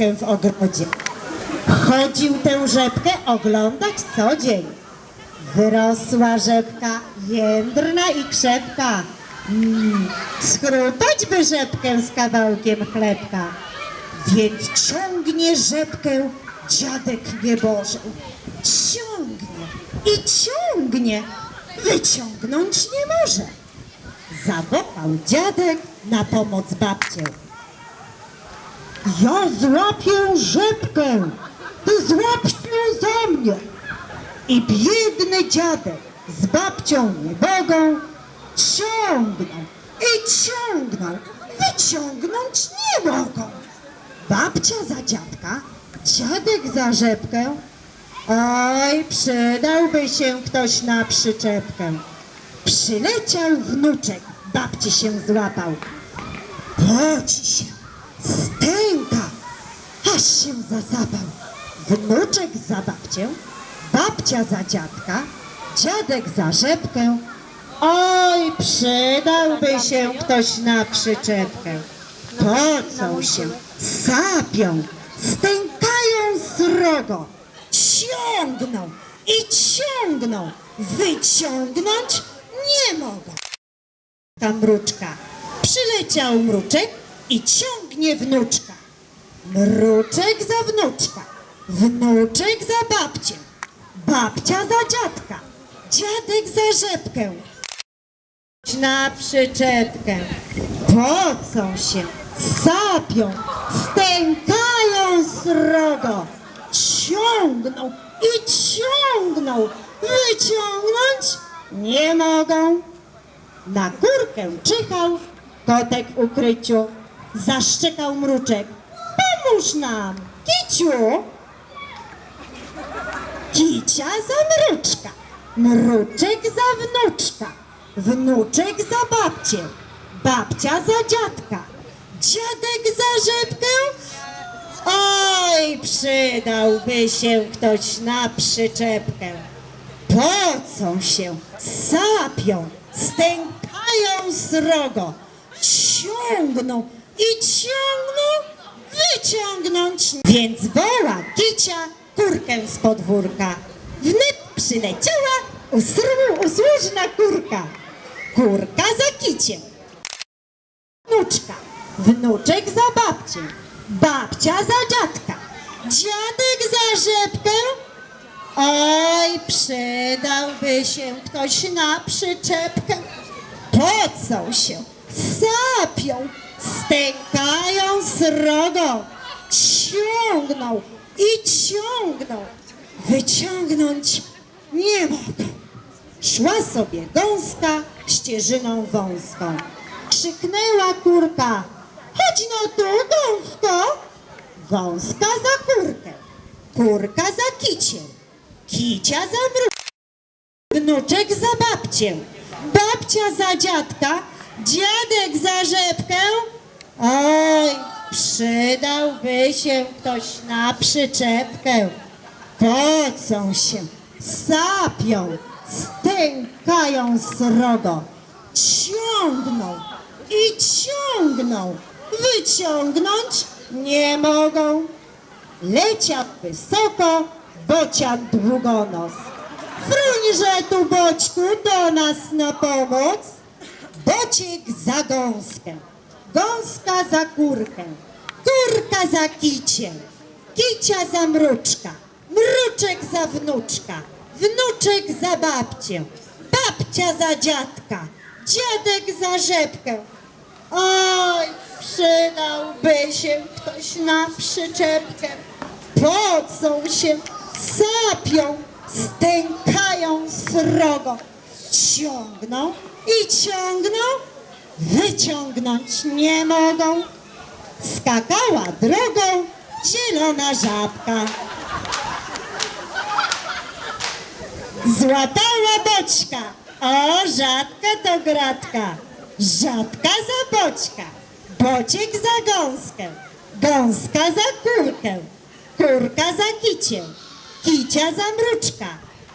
w ogrodzie. Chodził tę rzepkę oglądać co dzień. Wyrosła rzepka jędrna i krzepka. Mm, schrupać by rzepkę z kawałkiem chlebka. Więc ciągnie rzepkę dziadek niebożę. Ciągnie i ciągnie, wyciągnąć nie może. Zawołał dziadek na pomoc babcię. Ja złapię rzepkę, ty złap ją za mnie. I biedny dziadek z babcią niebogą ciągną i ciągną, wyciągnąć nie mogą. Babcia za dziadka, dziadek za rzepkę. Oj, przydałby się ktoś na przyczepkę. Przyleciał wnuczek, babci się złapał. Poci się, aż się zasapał. Wnuczek za babcię, babcia za dziadka, dziadek za rzepkę. Oj, przydałby się ktoś na przyczepkę. Pocą się, sapią, stękają srogo, ciągną i ciągną, wyciągnąć nie mogą. Ta mruczka. Przyleciał mruczek i ciągnie wnuczka. Mruczek za wnuczka, wnuczek za babcię, babcia za dziadka, dziadek za rzepkę. Na przyczepkę. Pocą się, sapią, stękają srogo, ciągną i ciągną, wyciągnąć nie mogą. Na górkę czyhał kotek w ukryciu. Zaszczekał mruczek. Pomóż nam, kiciu! Kicia za mruczka, mruczek za wnuczka, wnuczek za babcię, babcia za dziadka, dziadek za rzepkę. Oj, przydałby się ktoś na przyczepkę. Pocą się, sapią, stękają srogo, ciągną i ciągną, wyciągnąć. Więc woła kicia kurkę z podwórka. Wnet przyleciała usłużna kurka. Kurka za kiciem, wnuczka, wnuczek za babcię, babcia za dziadka, dziadek za rzepkę. Oj, przydałby się ktoś na przyczepkę. Pocą się, sapią, stękają srogo, ciągną i ciągną. Wyciągnąć nie mogą. Szła sobie gąska ścieżyną wąską. Krzyknęła kurka. Chodź no tu, gąsko. Gąska za kurkę. Kurka za kiciem. Kicia za mruczek. Wnuczek za babcię. Babcia za dziadka. Dziadek za rzepkę. Oj, przydałby się ktoś na przyczepkę. Pocą się, sapią, stękają srogo, ciągną i ciągną, wyciągnąć nie mogą. Leciał wysoko bocian długonos. Fruńże tu boćku do nas na pomoc. Bociek za gąskę, gąska za kurkę, kurka za kiciem, kicia za mruczka, mruczek za wnuczka, wnuczek za babcię, babcia za dziadka, dziadek za rzepkę. Oj, przydałby się ktoś na przyczepkę. Pocą się, sapią, stękają srogo, ciągną i ciągną, wyciągnąć nie mogą. Skakała drogą zielona żabka. Złapała boczka, o rzadka to gratka, rzadka za boczka, bociek za gąskę, gąska za kurkę, kurka za kicię, kicia za mruczka,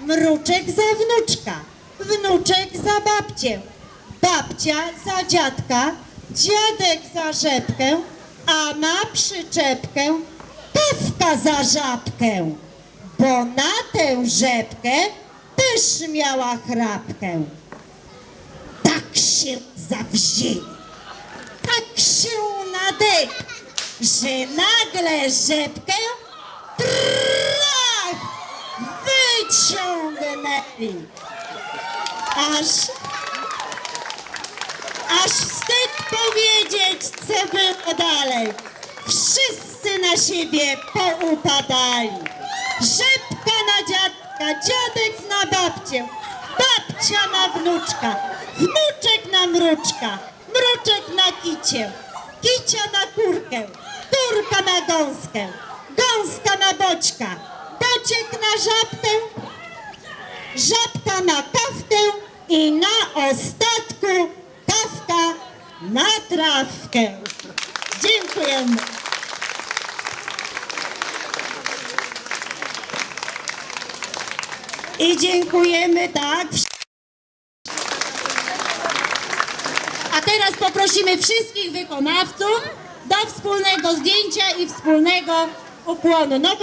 mruczek za wnuczka, wnuczek za babcię, babcia za dziadka, dziadek za rzepkę, a na przyczepkę kawka za żabkę, bo na tę rzepkę też miała chrapkę. Tak się zawzięli, tak się nadek, że nagle rzepkę trach wyciągnęli. Aż, aż wstyd powiedzieć, co było dalej. Wszyscy na siebie poupadali. Rzepka na dziadka, dziadek na babcię, babcia na wnuczka, wnuczek na mruczka, mruczek na kicie, kicia na kurkę, kurka na gąskę, gąska na boćka, bociek na żabkę, żabka na kawkę i na kawka na trawkę. Dziękujemy. I dziękujemy, tak. A teraz poprosimy wszystkich wykonawców do wspólnego zdjęcia i wspólnego ukłonu. No,